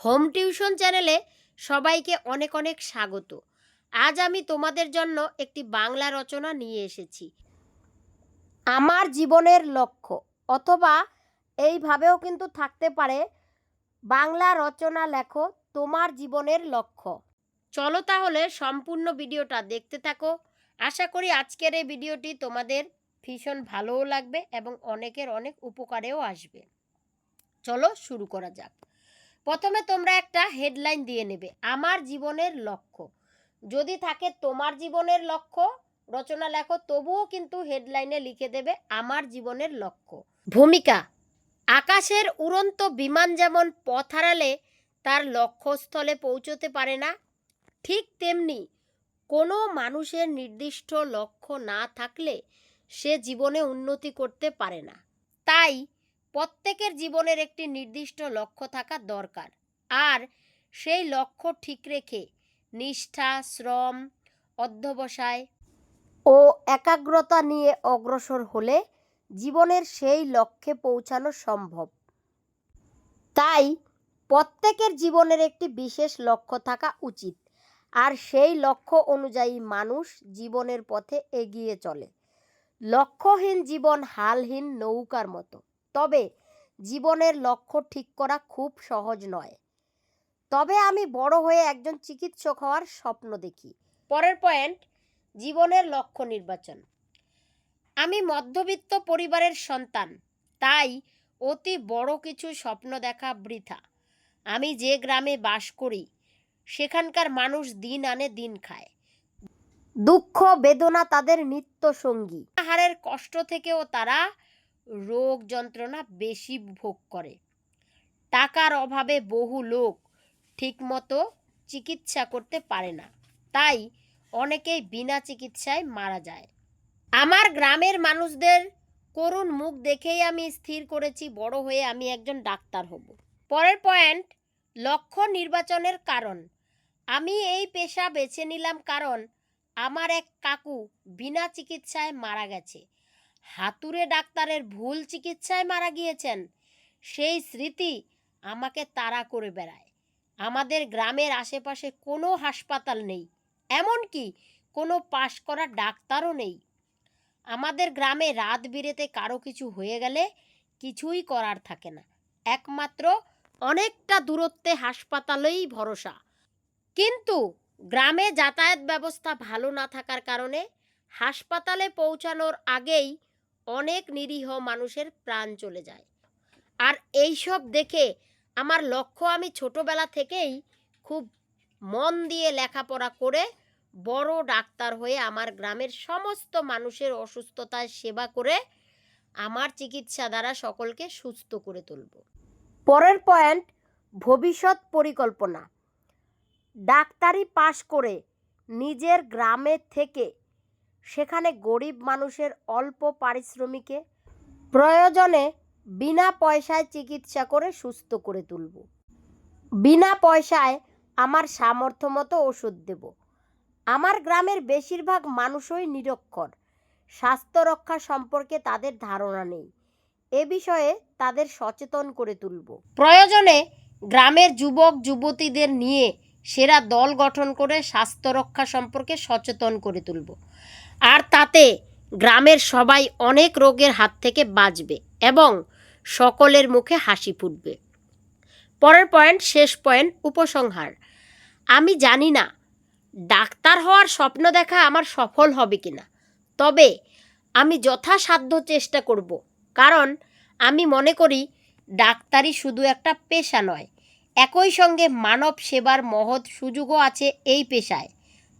Home tuition চ্যানেলে সবাইকে অনেক অনেক স্বাগত। আজ আমি তোমাদের জন্য একটি বাংলা রচনা নিয়ে এসেছি। আমার জীবনের লক্ষ্য, অথবা এইভাবেও কিন্তু থাকতে পারে, বাংলা রচনা লেখো, তোমার জীবনের লক্ষ্য। চলো তাহলে সম্পূর্ণ ভিডিওটা দেখতে থাকো। আশা করি আজকের এই ভিডিওটি তোমাদের ভীষণ ভালোও লাগবে এবং অনেকের অনেক উপকারেও আসবে। চলো শুরু করা যাক। প্রথমে তোমরা একটা হেডলাইন দিয়ে নেবে, আমার জীবনের লক্ষ্য। যদি থাকে তোমার জীবনের লক্ষ্য, রচনা লেখো, তবুও কিন্তু হেডলাইনে লিখে দেবে, আমার জীবনের লক্ষ্য। ভূমিকা, আকাশের উড়ন্ত বিমান যেমন পথ হারালে, তার লক্ষ্যস্থলে পৌঁছতে পারে না, ঠিক তেমনি কোনো মানুষের নির্দিষ্ট লক্ষ্য না থাকলে সে জীবনে উন্নতি করতে পারে না। তাই প্রত্যেকের জীবনের একটি নির্দিষ্ট লক্ষ্য থাকা দরকার। আর সেই লক্ষ্য ঠিক রেখে নিষ্ঠা, শ্রম, অধ্যবসায় ও একাগ্রতা নিয়ে অগ্রসর হলে জীবনের সেই লক্ষ্যে পৌঁছানো সম্ভব। তাই প্রত্যেকের জীবনের একটি বিশেষ লক্ষ্য থাকা উচিত। আর সেই লক্ষ্য অনুযায়ী মানুষ জীবনের পথে এগিয়ে চলে। লক্ষ্যহীন জীবন হালহীন নৌকার মতো। তবে জীবনের লক্ষ্য ঠিক করা খুব সহজ নয়। তবে আমি বড় হয়ে একজন চিকিৎসক হওয়ার স্বপ্ন দেখি। পরের পয়েন্ট, জীবনের লক্ষ্য নির্বাচন। আমি মধ্যবিত্ত পরিবারের সন্তান, তাই অতি বড় কিছু স্বপ্ন দেখা বৃথা। আমি যে গ্রামে বাস করি, সেখানকার মানুষ দিন আনে দিন খায়। দুঃখ, বেদনা তাদের নিত্য সঙ্গী। আহারের কষ্ট থেকেও তারা রোগ যন্ত্রণা বেশি ভোগ করে। টাকার অভাবে বহু লোক ঠিকমতো চিকিৎসা করতে পারে না। তাই অনেকেই বিনা চিকিৎসায় মারা যায়। আমার গ্রামের মানুষদের করুণ মুখ দেখেই আমি স্থির করেছি, বড় হয়ে আমি একজন ডাক্তার হব। পরের পয়েন্ট, লক্ষ্য নির্বাচনের কারণ। আমি এই পেশা বেছে নিলাম কারণ আমার এক কাকু বিনা চিকিৎসায় মারা গেছে। হাতুড়ে ডাক্তারের ভুল চিকিৎসায় মারা গিয়েছেন। সেই স্মৃতি আমাকে তাড়া করে বেড়ায়। আমাদের গ্রামের আশেপাশে কোনো হাসপাতাল নেই, এমনকি কোনো পাশ করা ডাক্তারও নেই। আমাদের গ্রামে রাত বিরেতে কারও কিছু হয়ে গেলে কিছুই করার থাকে না। একমাত্র অনেকটা দূরত্বে হাসপাতালেই ভরসা। কিন্তু গ্রামে যাতায়াত ব্যবস্থা ভালো না থাকার কারণে হাসপাতালে পৌঁছানোর আগেই অনেক নিরীহ মানুষের প্রাণ চলে যায়। আর এইসব দেখে আমার লক্ষ্য আমি ছোটবেলা থেকেই খুব মন দিয়ে লেখাপড়া করে বড় ডাক্তার হয়ে আমার গ্রামের সমস্ত মানুষের অসুস্থতার সেবা করে আমার চিকিৎসা দ্বারা সকলকে সুস্থ করে তুলব। পরের পয়েন্ট, ভবিষ্যৎ পরিকল্পনা। ডাক্তারি পাশ করে নিজের গ্রামে থেকে সেখানে গরিব মানুষের অল্প পারিশ্রমিকে প্রয়োজনে বিনা পয়সায় চিকিৎসা করে সুস্থ করে তুলব। বিনা পয়সায় আমার সামর্থ্য মতো ওষুধ দেব। আমার গ্রামের বেশিরভাগ মানুষই নিরক্ষর। স্বাস্থ্য রক্ষা সম্পর্কে তাদের ধারণা নেই। এ বিষয়ে তাদের সচেতন করে তুলব। প্রয়োজনে গ্রামের যুবক, যুবতীদের নিয়ে সেরা দল গঠন করে স্বাস্থ্য রক্ষা সম্পর্কে সচেতন করে তুলব। আর তাতে গ্রামের সবাই অনেক রোগের হাত থেকে বাঁচবে এবং সকলের মুখে হাসি ফুটবে। পরের পয়েন্ট, শেষ পয়েন্ট, উপসংহার। আমি জানি না, ডাক্তার হওয়ার স্বপ্ন দেখা আমার সফল হবে কিনা, তবে আমি যথাসাধ্য চেষ্টা করব। কারণ আমি মনে করি ডাক্তারি শুধু একটা পেশা নয় একই সঙ্গে মানব সেবার মহৎ সুযোগও আছে এই পেশায়।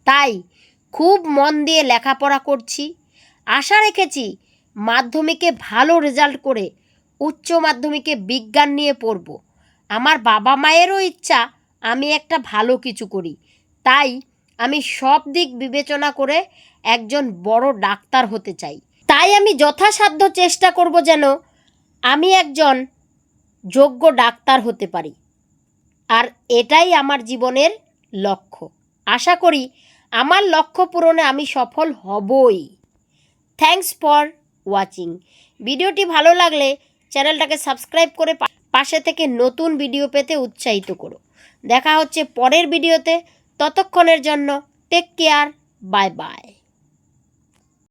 তাই খুব মন দিয়ে লেখাপড়া করছি। আশা রেখেছি মাধ্যমিকে ভালো রেজাল্ট করে উচ্চ মাধ্যমিকে বিজ্ঞান নিয়ে পড়ব। আমার বাবা মায়েরও ইচ্ছা, আমি একটা ভালো কিছু করি। তাই আমি সব দিক বিবেচনা করে একজন বড় ডাক্তার হতে চাই। তাই আমি যথাসাধ্য চেষ্টা করব যেন আমি একজন যোগ্য ডাক্তার হতে পারি। আর এটাই আমার জীবনের লক্ষ্য। আশা করি আমার লক্ষ্য পূরণে আমি সফল হবই। থ্যাঙ্কস ফর ওয়াচিং ভিডিওটি ভালো লাগলে চ্যানেলটাকে সাবস্ক্রাইব করে পাশে থেকে নতুন ভিডিও পেতে উৎসাহিত করো। দেখা হচ্ছে পরের ভিডিওতে। ততক্ষণের জন্য টেক কেয়ার বাই বাই